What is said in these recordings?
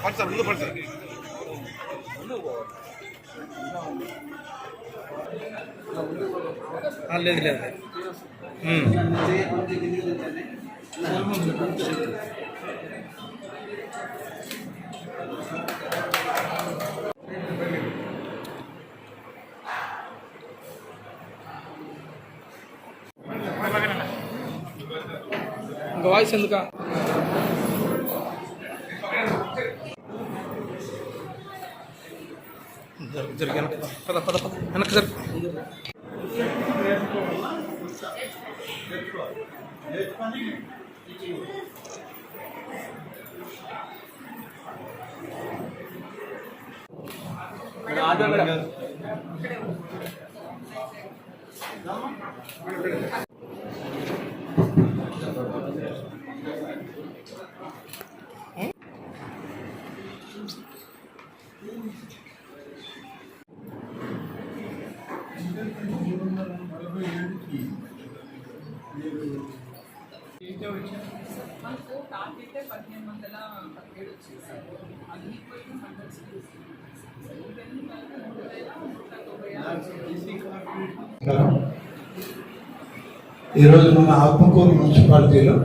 పడు సార్ ముందు పడు సార్ ఆ, లేదు లేదు ఇంకా వాయిస్ ఎందుక? జరుగు జరుగు పద పద పద వెనక్కి జరుగు. మనకు టార్గెట్ పదిహేను వందల పదిహేడు ఇవన్నీ కలిపి మూడు వేల నూట తొంభై ఆరు ఈరోజు మన ఆత్మకూరు మున్సిపాలిటీలో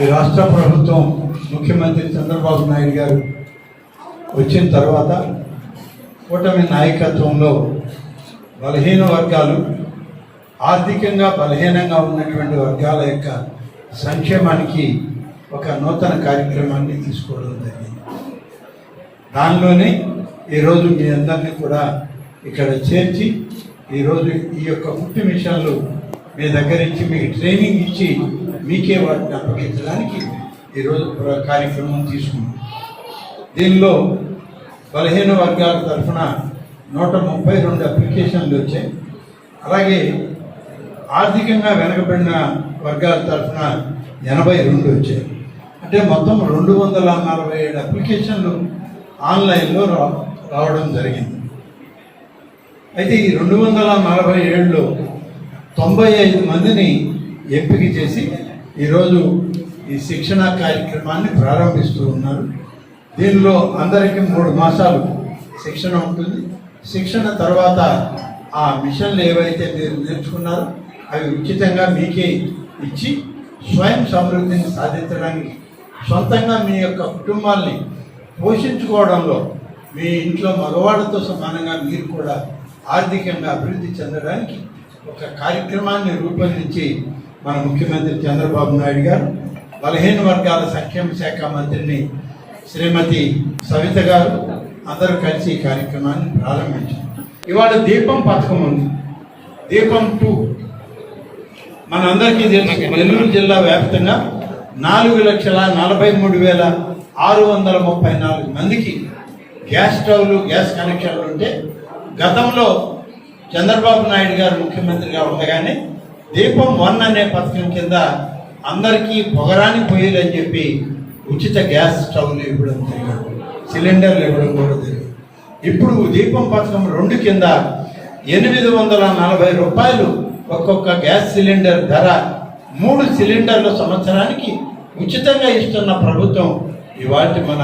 ఈ రాష్ట్ర ప్రభుత్వం ముఖ్యమంత్రి చంద్రబాబు నాయుడు గారు వచ్చిన తర్వాత కూటమి నాయకత్వంలో బలహీన వర్గాలు ఆర్థికంగా బలహీనంగా ఉన్నటువంటి వర్గాల యొక్క సంక్షేమానికి ఒక నూతన కార్యక్రమాన్ని తీసుకోవడం జరిగింది. దానిలోనే ఈరోజు మీ అందరినీ కూడా ఇక్కడ చేర్చి ఈరోజు ఈ యొక్క పుట్టి మిషన్లు మీ దగ్గర ఇచ్చి మీకు ట్రైనింగ్ ఇచ్చి మీకే వాటిని అప్పగించడానికి ఈరోజు కార్యక్రమం తీసుకున్నాం దీనిలో బలహీన వర్గాల తరఫున నూట ముప్పై రెండు అప్లికేషన్లు వచ్చాయి. అలాగే ఆర్థికంగా వెనకబడిన వర్గాల తరఫున ఎనభై రెండు వచ్చాయి. అంటే మొత్తం రెండు వందల నలభై ఏడు అప్లికేషన్లు ఆన్లైన్లో రా రావడం జరిగింది. అయితే ఈ రెండు వందల నలభై ఏడులో తొంభై ఐదు మందిని ఎంపిక చేసి ఈరోజు ఈ శిక్షణ కార్యక్రమాన్ని ప్రారంభిస్తూ ఉన్నారు. దీనిలో అందరికీ మూడు మాసాలు శిక్షణ ఉంటుంది. శిక్షణ తర్వాత ఆ మిషన్లు ఏవైతే మీరు నేర్చుకున్నారో అవి ఉచితంగా మీకే ఇచ్చి స్వయం సమృద్ధిని సాధించడానికి సొంతంగా మీ యొక్క కుటుంబాల్ని పోషించుకోవడంలో మీ ఇంట్లో మగవాళ్ళతో సమానంగా మీరు కూడా ఆర్థికంగా అభివృద్ధి చెందడానికి ఒక కార్యక్రమాన్ని రూపొందించి మన ముఖ్యమంత్రి చంద్రబాబు నాయుడు గారు బలహీన వర్గాల సంక్షేమ శాఖ మంత్రిని శ్రీమతి సవిత గారు అందరూ కలిసి ఈ కార్యక్రమాన్ని ప్రారంభించారు ఇవాళ దీపం పథకం ఉంది. దీపం టూ. మనందరికీ తెలుసు నెల్లూరు జిల్లా వ్యాప్తంగా నాలుగు లక్షల నలభై మూడు వేల ఆరు వందల ముప్పై నాలుగు మందికి గ్యాస్ స్టవ్లు గ్యాస్ కనెక్షన్లు ఉంటే గతంలో చంద్రబాబు నాయుడు గారు ముఖ్యమంత్రిగా ఉండగానే దీపం వన్ అనే పథకం కింద అందరికీ పొగరాని పొయ్యిలు అని చెప్పి ఉచిత గ్యాస్ స్టవ్లు ఇవ్వడం జరిగింది. సిలిండర్లు ఇవ్వడం కూడా జరిగింది. ఇప్పుడు దీపం పథకం రెండు కింద ఎనిమిది వందల నలభై రూపాయలు ఒక్కొక్క గ్యాస్ సిలిండర్ ధర మూడు సిలిండర్ల సంవత్సరానికి ఉచితంగా ఇస్తున్న ప్రభుత్వం ఇవాటి మన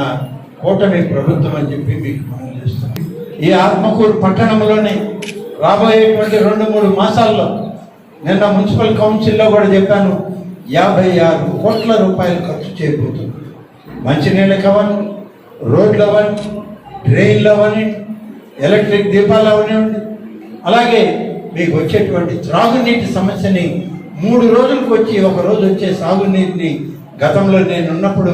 కూటమి ప్రభుత్వం అని చెప్పి మీకు మనం చేస్తాం ఈ ఆత్మకూరు పట్టణంలోనే రాబోయేటువంటి రెండు మూడు మాసాల్లో నిన్న మున్సిపల్ కౌన్సిల్లో కూడా చెప్పాను యాభై ఆరు కోట్ల రూపాయలు ఖర్చు చేయబోతుంది మంచినీళ్ళకి అవ్వండి రోడ్లు అవ్వండి డ్రైన్లు అవ్వని ఎలక్ట్రిక్ దీపాలు అవనివ్వండి అలాగే మీకు వచ్చేటువంటి త్రాగునీటి సమస్యని మూడు రోజులకు వచ్చి ఒక రోజు వచ్చే సాగునీటిని గతంలో నేను ఉన్నప్పుడు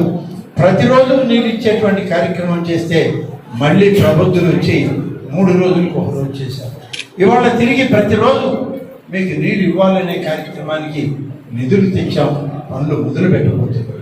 ప్రతిరోజు నీరు ఇచ్చేటువంటి కార్యక్రమం చేస్తే మళ్ళీ ప్రబుద్ధులు వచ్చి మూడు రోజులకు ఒక రోజు చేశారు. ఇవాళ తిరిగి ప్రతిరోజు మీకు నీరు ఇవ్వాలనే కార్యక్రమానికి నిధులు తెచ్చాం. పనులు మొదలు పెట్టబోతున్నాం